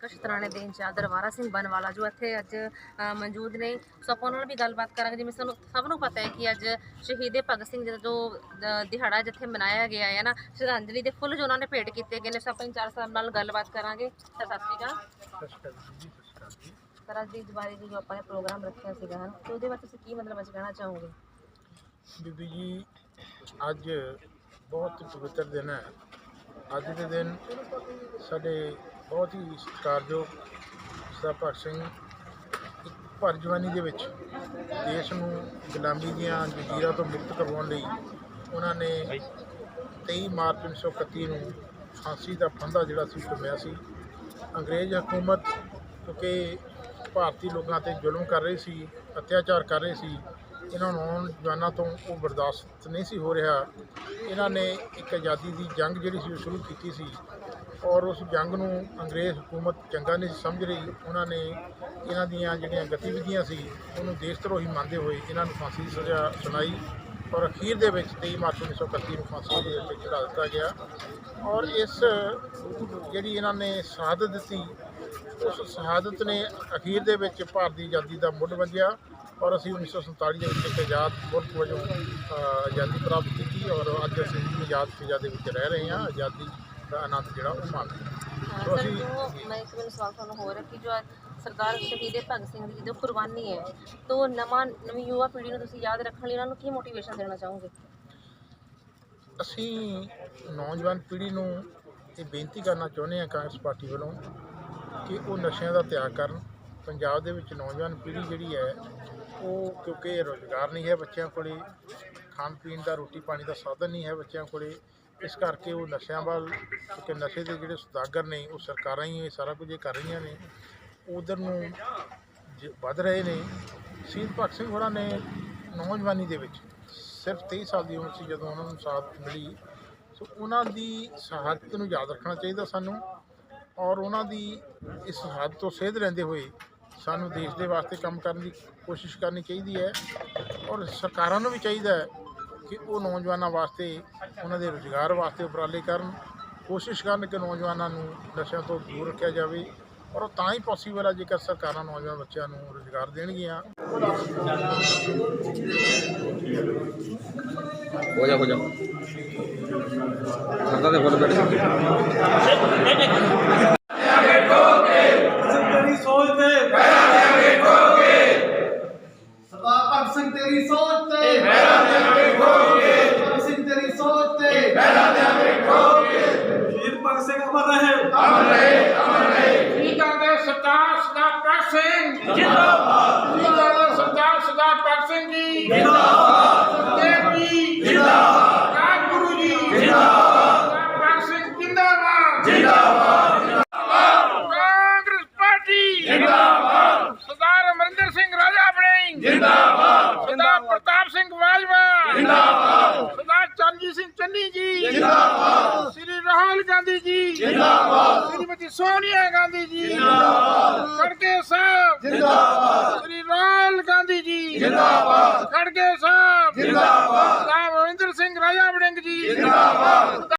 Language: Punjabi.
ਕਸ਼ਤਰਾਣੇ ਦੇ ਇੰਚਾਰਜ ਦਰਬਾਰਾ ਸਿੰਘ ਬਨਵਾਲਾ ਜੋ ਇੱਥੇ ਅੱਜ ਮੌਜੂਦ ਨੇ। ਸੋ ਆਪਾਂ ਉਹਨਾਂ ਨਾਲ ਵੀ ਗੱਲਬਾਤ ਕਰਾਂਗੇ ਜਿਵੇਂ ਸਾਨੂੰ ਸਭ ਨੂੰ ਪਤਾ ਹੈ ਕਿ ਅੱਜ ਸ਼ਹੀਦੇ ਭਗਤ ਸਿੰਘ ਜੀ ਦਾ ਜੋ ਦਿਹਾੜਾ ਜਿੱਥੇ ਮਨਾਇਆ ਗਿਆ ਹੈ ਨਾ ਸ਼ਰਧਾਂਜਲੀ ਦੇ ਫੁੱਲ ਜੋ ਉਹਨਾਂ ਨੇ ਭੇਟ ਕੀਤੇ ਗਏ ਨੇ। ਸੋ ਆਪਾਂ ਇੰਚਾਰਜ ਸਾਹਿਬ ਨਾਲ ਗੱਲਬਾਤ ਕਰਾਂਗੇ। ਸਤਿ ਸ਼੍ਰੀ ਅਕਾਲ। ਸਰ ਅੱਜ ਦੀ ਬਾਰੇ ਜੋ ਆਪਾਂ ਨੇ ਪ੍ਰੋਗਰਾਮ ਰੱਖਿਆ ਸੀਗਾ ਹਨ ਤੇ ਉਹਦੇ ਬਾਰੇ ਤੁਸੀਂ ਕੀ ਮਤਲਬ ਅੱਜ ਕਹਿਣਾ ਚਾਹੋਗੇ? ਬੀਬੀ ਜੀ ਅੱਜ ਬਹੁਤ ਪਵਿੱਤਰ ਦਿਨ ਹੈ। ਅੱਜ ਦੇ ਦਿਨ ਸਾਡੇ ਬਹੁਤ ਹੀ ਸਤਿਕਾਰਯੋਗ ਸਰਦਾਰ ਭਗਤ ਸਿੰਘ ਭਰ ਜਵਾਨੀ ਦੇ ਵਿੱਚ ਦੇਸ਼ ਨੂੰ ਗੁਲਾਮੀ ਦੀਆਂ ਜੰਜੀਰਾਂ ਤੋਂ ਮੁਕਤ ਕਰਵਾਉਣ ਲਈ ਉਹਨਾਂ ਨੇ 23 ਮਾਰਚ 1931 ਨੂੰ ਫਾਂਸੀ ਦਾ ਫੰਦਾ ਜਿਹੜਾ ਸੀ ਚੁੰਮਿਆ ਸੀ। ਅੰਗਰੇਜ਼ ਹਕੂਮਤ, ਕਿਉਂਕਿ ਭਾਰਤੀ ਲੋਕਾਂ ਤੇ ਜ਼ੁਲਮ ਕਰ ਰਹੀ ਸੀ, ਅਤਿਆਚਾਰ ਕਰ ਰਹੀ ਸੀ, ਇਹਨਾਂ ਨੌਜਵਾਨਾਂ ਤੋਂ ਉਹ ਬਰਦਾਸ਼ਤ ਨਹੀਂ ਸੀ ਹੋ ਰਿਹਾ। ਇਹਨਾਂ ਨੇ ਇੱਕ ਆਜ਼ਾਦੀ ਦੀ ਜੰਗ ਜਿਹੜੀ ਸੀ ਉਹ ਸ਼ੁਰੂ ਕੀਤੀ ਸੀ। ਔਰ ਉਸ ਜੰਗ ਨੂੰ ਅੰਗਰੇਜ਼ ਹਕੂਮਤ ਚੰਗਾ ਨਹੀਂ ਸੀ ਸਮਝ ਰਹੀ, ਉਹਨਾਂ ਨੇ ਇਹਨਾਂ ਦੀਆਂ ਜਿਹੜੀਆਂ ਗਤੀਵਿਧੀਆਂ ਸੀ, ਉਹਨੂੰ ਦੇਸ਼ ਧਰੋਹੀ ਮੰਨਦੇ ਹੋਏ ਇਹਨਾਂ ਨੂੰ ਫਾਂਸੀ ਦੀ ਸਜ਼ਾ ਸੁਣਾਈ ਔਰ ਅਖੀਰ ਦੇ ਵਿੱਚ 23 ਮਾਰਚ 1931 ਨੂੰ ਫਾਂਸੀ ਦੇ ਉੱਤੇ ਚੜਾ ਦਿੱਤਾ ਗਿਆ ਔਰ ਇਸ ਜਿਹੜੀ ਇਹਨਾਂ ਨੇ ਸ਼ਹਾਦਤ ਦਿੱਤੀ, ਉਸ ਸ਼ਹਾਦਤ ਨੇ ਅਖੀਰ ਦੇ ਵਿੱਚ ਭਾਰਤ ਦੀ ਆਜ਼ਾਦੀ ਦਾ ਮੁੱਢ ਵੰਜਿਆ ਔਰ ਅਸੀਂ 1947 ਦੇ ਵਿੱਚ ਇੱਕ ਆਜ਼ਾਦ ਮੁਲਕ ਵਜੋਂ ਆਜ਼ਾਦੀ ਪ੍ਰਾਪਤ ਕੀਤੀ ਔਰ ਅੱਜ ਅਸੀਂ ਆਜ਼ਾਦ ਫਿਜ਼ਾ ਦੇ ਵਿੱਚ ਰਹਿ ਰਹੇ ਹਾਂ, ਆਜ਼ਾਦੀ ਦਾ ਆਨੰਦ ਜਿਹੜਾ ਉਹ ਮਾਣ ਰਹੇ ਹਾਂ ਸੋ ਸਰ ਜੋ। ਮੈਂ ਇੱਕ ਮੈਨੂੰ ਸਵਾਲ ਤੁਹਾਨੂੰ ਹੋਰ ਹੈ ਕਿ ਜੋ ਅੱਜ ਸਰਦਾਰ ਸ਼ਹੀਦ ਭਗਤ ਸਿੰਘ ਦੀ ਜੋ ਕੁਰਬਾਨੀ ਹੈ ਤੋ ਨਵਾਂ ਨਵੀਂ ਯੁਵਾ ਪੀੜ੍ਹੀ ਨੂੰ ਤੁਸੀਂ ਯਾਦ ਰੱਖਣ ਲਈ ਉਹਨਾਂ ਨੂੰ ਕੀ ਮੋਟੀਵੇਸ਼ਨ ਦੇਣਾ ਚਾਹੋਗੇ? ਅਸੀਂ ਨੌਜਵਾਨ ਪੀੜ੍ਹੀ ਨੂੰ ਇਹ ਬੇਨਤੀ ਕਰਨਾ ਚਾਹੁੰਦੇ ਹਾਂ ਕਾਂਗਰਸ ਪਾਰਟੀ ਵੱਲੋਂ ਕਿ ਉਹ ਨਸ਼ਿਆਂ ਦਾ ਤਿਆਗ ਕਰਨ। ਪੰਜਾਬ ਦੇ ਵਿੱਚ ਨੌਜਵਾਨ ਪੀੜ੍ਹੀ ਜਿਹੜੀ ਹੈ ਉਹ ਕਿਉਂਕਿ ਰੋਜ਼ਗਾਰ ਨਹੀਂ ਹੈ ਬੱਚਿਆਂ ਕੋਲੇ ਖਾਣ ਪੀਣ ਦਾ ਰੋਟੀ ਪਾਣੀ ਦਾ ਸਾਧਨ ਨਹੀਂ ਹੈ ਬੱਚਿਆਂ ਕੋਲੇ ਇਸ ਕਰਕੇ ਉਹ ਨਸ਼ਿਆਂ ਵੱਲ, ਕਿਉਂਕਿ ਨਸ਼ੇ ਦੇ ਜਿਹੜੇ ਸੁਦਾਗਰ ਨੇ, ਉਹ ਸਰਕਾਰਾਂ ਹੀ ਇਹ ਸਾਰਾ ਕੁਝ ਇਹ ਕਰ ਰਹੀਆਂ ਨੇ। ਉਧਰ ਨੂੰ ਜ- ਵੱਧ ਰਹੇ ਨੇ ਸ਼ਹੀਦ ਭਗਤ ਸਿੰਘ ਹੋਰਾਂ ਨੇ ਨੌਜਵਾਨੀ ਦੇ ਵਿੱਚ ਸਿਰਫ 23 ਸਾਲ ਦੀ ਉਮਰ ਸੀ ਜਦੋਂ ਉਹਨਾਂ ਨੂੰ ਸ਼ਹਾਦਤ ਮਿਲੀ। ਸੋ ਉਹਨਾਂ ਦੀ ਸ਼ਹਾਦਤ ਨੂੰ ਯਾਦ ਰੱਖਣਾ ਚਾਹੀਦਾ ਸਾਨੂੰ ਔਰ ਉਹਨਾਂ ਦੀ ਇਸ ਸ਼ਹਾਦਤ ਤੋਂ ਸੇਧ ਰਹਿੰਦੇ ਹੋਏ ਸਾਨੂੰ ਦੇਸ਼ ਦੇ ਵਾਸਤੇ ਕੰਮ ਕਰਨ ਦੀ ਕੋਸ਼ਿਸ਼ ਕਰਨੀ ਚਾਹੀਦੀ ਹੈ ਔਰ ਸਰਕਾਰਾਂ ਨੂੰ ਵੀ ਚਾਹੀਦਾ ਹੈ ਕਿ ਉਹ ਨੌਜਵਾਨਾਂ ਵਾਸਤੇ, ਉਹਨਾਂ ਦੇ ਰੁਜ਼ਗਾਰ ਵਾਸਤੇ ਉਪਰਾਲੇ ਕਰਨ। ਕੋਸ਼ਿਸ਼ ਕਰਨ ਕਿ ਨੌਜਵਾਨਾਂ ਨੂੰ ਨਸ਼ਿਆਂ ਤੋਂ ਦੂਰ ਰੱਖਿਆ ਜਾਵੇ ਔਰ ਉਹ ਤਾਂ ਹੀ ਪੋਸੀਬਲ ਹੈ ਜੇਕਰ ਸਰਕਾਰਾਂ ਨੌਜਵਾਨ ਬੱਚਿਆਂ ਨੂੰ ਰੁਜ਼ਗਾਰ ਦੇਣਗੀਆਂ। ਹੋ ਜਾ ਹੋ ਜਾ। ਸਰਦਾਰ ਦੇ ਫੁੱਲ ਬੈਠੇ ਤੇਰੀ ਸੋਚ ਤੇ ਸਰਦਾਰ ਭਗਤ ਸਿੰਘ ਤੇਰੀ ਸੋਚ ਤੇ ਪਹਿਰਾ ਦੇਵਾਂਗੇ ਖੋਗੇ ਭਗਤ ਸਿੰਘ ਤੇਰੀ ਸੋਚ ਤੇ ਪਹਿਰਾ ਸ਼ਹੀਦ ਭਗਤ ਸਿੰਘ ਅਮਰ ਰਹੇ ਠੀਕ ਹੈ ਸਰਦਾਰ ਸਰਦਾਰ ਭਗਤ ਸਿੰਘ ਜਿੰਦਾਬਾਦ ਠੀਕ ਹੈ ਸਰਦਾਰ ਸਰਦਾਰ ਭਗਤ ਸਿੰਘ ਜੀ ਜਿੰਦਾਬਾਦ ਦੇਵ ਜੀ ਜਿੰਦਾਬਾਦ ਰਾਜਗੁਰੂ ਜੀ ਜਿੰਦਾਬਾਦ ਭਗਤ ਸਿੰਘ ਜਿੰਦਾਬਾਦ ਜਿੰਦਾਬਾਦ ਕਾਂਗਰਸ ਪਾਰਟੀ ਜਿੰਦਾਬਾਦ ਸਰਦਾਰ ਅਮਰਿੰਦਰ ਸਿੰਘ ਰਾਜਾ ਆਪਣੇ ਜਿੰਦਾਬਾਦ ਸਰਦਾਰ ਪ੍ਰਤਾਪ ਸਿੰਘ ਬਾਜਵਾ ਜਿੰਦਾਬਾਦ। ਸਰਦਾਰ ਚਰਨਜੀਤ ਸਿੰਘ ਚੰਨੀ ਜੀ। ਜਿੰਦਾਬਾਦ। ਸ੍ਰੀ ਰਾਹੁਲ ਗਾਂਧੀ ਜੀ। ਜਿੰਦਾਬਾਦ। ਸ੍ਰੀਮਤੀ ਸੋਨੀਆ ਗਾਂਧੀ ਜੀ। ਜਿੰਦਾਬਾਦ। ਖੜਕੇ ਸਾਹਿਬ। ਜਿੰਦਾਬਾਦ। ਸ੍ਰੀ ਰਾਹੁਲ ਗਾਂਧੀ ਜੀ। ਜਿੰਦਾਬਾਦ। ਖੜਕੇ ਸਾਹਿਬ। ਜਿੰਦਾਬਾਦ। ਸਾਹਿਬ ਰਵਿੰਦਰ ਸਿੰਘ ਰਾਜਾ ਵੜਿੰਗ ਜੀ। ਜਿੰਦਾਬਾਦ।